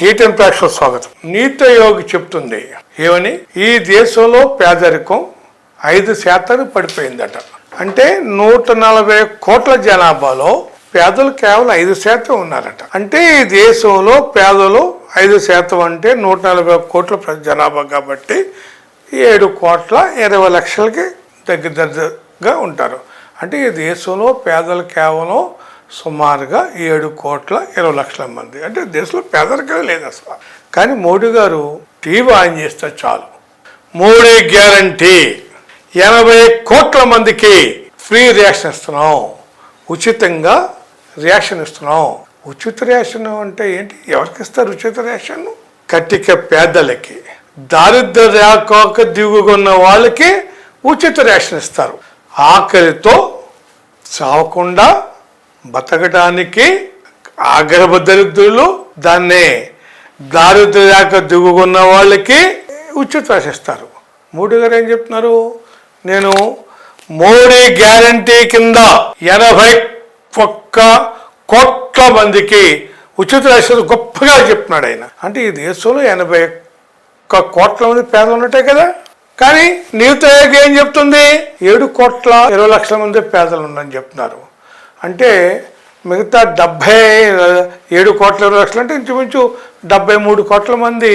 టీటన్ ప్రేక్షకు స్వాగతం. నీతి యోగి చెప్తుంది ఏమని? ఈ దేశంలో పేదరికం ఐదు శాతానికి పడిపోయిందట. అంటే నూట నలభై కోట్ల జనాభాలో పేదలు కేవలం ఐదు శాతం ఉన్నారట. అంటే ఈ దేశంలో పేదలు ఐదు శాతం అంటే నూట నలభై కోట్ల జనాభా కాబట్టి ఏడు కోట్ల ఇరవై లక్షలకి దగ్గర దగ్గరగా ఉంటారు. అంటే ఈ దేశంలో పేదలు కేవలం సుమారుగా ఏడు కోట్ల ఇరవై లక్షల మంది. అంటే దేశంలో పేదరికం లేదు అసలు. కానీ మోడీ గారు టీవీ ఆన్ చేస్తే చాలు. మోడీ గ్యారంటీ. ఎనభై కోట్ల మందికి ఫ్రీ రియాక్షన్ ఇస్తున్నాం. ఉచితంగా రియాక్షన్ ఇస్తున్నాం. ఉచిత రేషన్ అంటే ఏంటి? ఎవరికి ఇస్తారు ఉచిత రేషన్? కట్టిక పేదలకి. దారిద్ర రేఖకు దిగుకున్న వాళ్ళకి ఉచిత రేషన్ ఇస్తారు. ఆకలితో చావకుండా బతకడానికి ఆగ్రహ దరిద్రులు దాన్నే దారిద్ర రేఖ దిగుకున్న వాళ్ళకి ఉచిత రేషన్ మోడీ గారు ఏం చెప్తున్నారు? నేను మోడీ గ్యారంటీ కింద ఎనభై ఒక్క కోట్ల మందికి ఉచిత రేషన్ గొప్పగా చెప్తున్నాడు ఆయన. అంటే ఈ దేశంలో ఎనభై ఒక్క కోట్ల మంది పేదలు ఉన్నట్టే కదా? కానీ నీతి ఆయోగ్ ఏం చెప్తుంది? ఏడు కోట్ల ఇరవై లక్షల మంది పేదలు ఉన్నారని చెప్తున్నారు. అంటే మిగతా డెబ్భై ఏడు కోట్ల లక్షలు అంటే ఇంచుమించు డెబ్బై మూడు కోట్ల మంది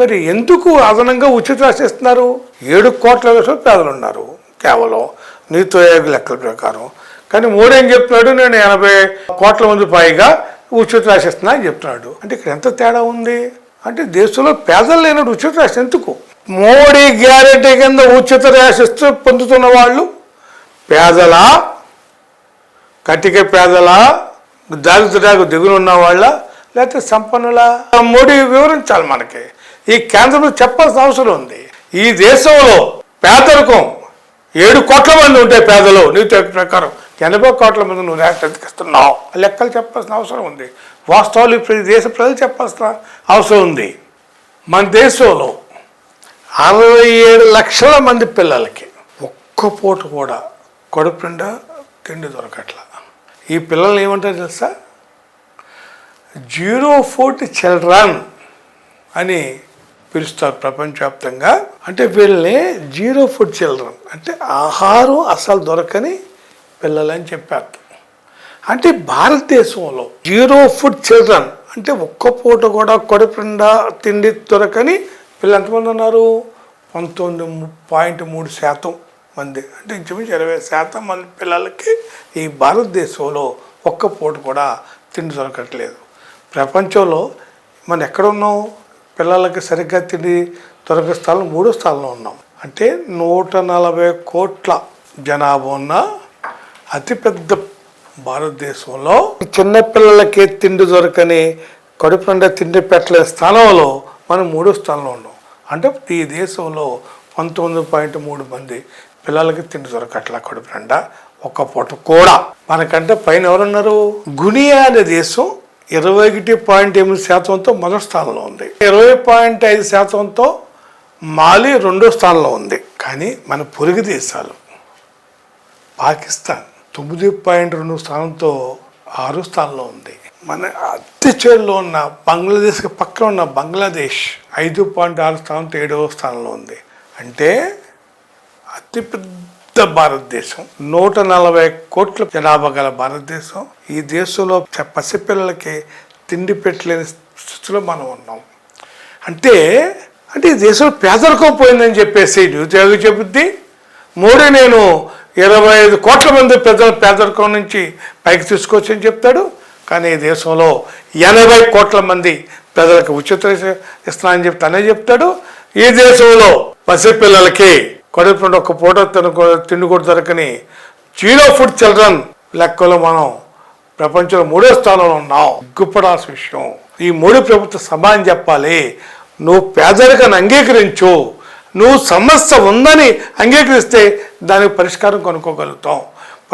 మరి ఎందుకు అదనంగా ఉచిత రేషన్ ఇస్తున్నారు ఏడు కోట్ల లక్షలు పేదలు ఉన్నారు కేవలం నీతి ఆయోగ లెక్కల ప్రకారం. కానీ మోడీ ఏం చెప్తున్నాడు? నేను ఎనభై కోట్ల మంది పైగా ఉచిత రాసిస్తున్నా అని చెప్తున్నాడు. అంటే ఇక్కడ ఎంత తేడా ఉంది? అంటే దేశంలో పేదలు లేనడు ఉచిత రాసి ఎందుకు? మోడీ గ్యారెంటీ కింద ఉచిత రాసిస్తూ పొందుతున్న వాళ్ళు పేదల కటిక పేదల దారిద్ర్యాలకు దిగులు ఉన్న వాళ్ళ లేకపోతే సంపన్నుల. మోడీ వివరించాలి మనకి. ఈ కేంద్రంలో చెప్పాల్సిన అవసరం ఉంది. ఈ దేశంలో పేదరికం ఏడు కోట్ల మంది ఉంటే పేదలు నీతి ప్రకారం ఎనభై కోట్ల మంది నువ్వు రేషన్ లెక్కలు చెప్పాల్సిన అవసరం ఉంది. వాస్తవాలు ప్రతి దేశ ప్రజలు చెప్పాల్సిన అవసరం ఉంది. మన దేశంలో అరవై ఏడు లక్షల మంది పిల్లలకి ఒక్క పూట కూడా కడుపు నిండా తిండి దొరకట్ల. ఈ పిల్లల్ని ఏమంటారు తెలుసా? జీరో ఫోర్ట్ చిల్డ్రన్ అని పిలుస్తారు ప్రపంచవ్యాప్తంగా. అంటే వీళ్ళని జీరో ఫుడ్ చిల్డ్రన్. అంటే ఆహారం అసలు దొరకని పిల్లలని చెప్పారు. అంటే భారతదేశంలో జీరో ఫుడ్ చిల్డ్రన్ అంటే ఒక్క పూట కూడా కడుపు తిండి దొరకని పిల్లలు ఎంతమంది ఉన్నారు? పంతొమ్మిది పాయింట్ మూడు శాతం. మంది. అంటే ఇంచుమించు ఇరవై శాతం మంది పిల్లలకి ఈ భారతదేశంలో ఒక్క పూట కూడా తిండి దొరకట్లేదు. ప్రపంచంలో మనం ఎక్కడున్నాం? పిల్లలకి సరిగ్గా తిండి దొరకే స్థలం మూడో స్థానంలో ఉన్నాం. అంటే నూట నలభై కోట్ల జనాభా ఉన్న అతిపెద్ద భారతదేశంలో చిన్నపిల్లలకి తిండి దొరకని కడుపు నిండా తిండి పెట్టలేని స్థానంలో మనం మూడో స్థానంలో ఉన్నాం. అంటే ఈ దేశంలో పంతొమ్మిది పాయింట్ మూడు మంది పిల్లలకి తిండి దొరకట్ల కడుపు నిండా ఒక్క పూట కూడా. మనకంటే పైన ఎవరున్నారు? గునియా అనే దేశం ఇరవై ఒకటి పాయింట్ ఎనిమిది శాతంతో మొదటి స్థానంలో ఉంది. ఇరవై పాయింట్ ఐదు శాతంతో మాలి రెండో స్థానంలో ఉంది. కానీ మన పొరుగు దేశాలు పాకిస్తాన్ తొమ్మిది పాయింట్ రెండు స్థానంతో ఆరు స్థానంలో ఉంది. మన అతి చేరులో ఉన్న బంగ్లాదేశ్కి పక్కన ఉన్న బంగ్లాదేశ్ ఐదు పాయింట్ ఆరు స్థానంతో ఏడవ స్థానంలో ఉంది. అంటే అతిపెద్ద భారతదేశం. నూట నలభై కోట్ల జనాభా గల భారతదేశం. ఈ దేశంలో పసిపిల్లలకి తిండి పెట్టలేని స్థితిలో మనం ఉన్నాం. అంటే అంటే ఈ దేశంలో పేదరికం పోయిందని చెప్పేసి నిరుద్యోగి చెబుద్ది. మోడీ నేను ఇరవై ఐదు కోట్ల మంది పెద్దల పేదరికం నుంచి పైకి తీసుకొచ్చని చెప్తాడు. కానీ ఈ దేశంలో ఎనభై కోట్ల మంది ప్రజలకు ఉచిత ఇస్తున్నానని చెప్తే చెప్తానే చెప్తాడు. ఈ దేశంలో పసిపిల్లలకి కడుపు ఒక పూట తినకూ తిండి కూడా దొరకని జీరో ఫుడ్ చిల్డ్రన్ లెక్కలో మనం ప్రపంచంలో మూడో స్థానంలో ఉన్నాం. గుప్పడాల్సిన విషయం. ఈ మోడీ ప్రభుత్వ సమానం చెప్పాలి. నువ్వు పేదరికాన్ని అంగీకరించు. నువ్వు సమస్య ఉందని అంగీకరిస్తే దానికి పరిష్కారం కనుక్కోగలుగుతాం.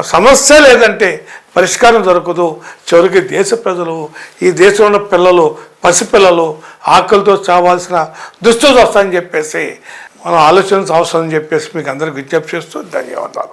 సమస్య లేదంటే పరిష్కారం దొరకదు. చివరికి దేశ ప్రజలు ఈ దేశంలో ఉన్న పిల్లలు పసిపిల్లలు ఆకలితో చావాల్సిన దుస్థితి వస్తాయని చెప్పేసి మనం ఆలోచించాల్సిన అవసరం అని చెప్పేసి మీకు అందరికి విజ్ఞప్తి చేస్తూ ధన్యవాదాలు.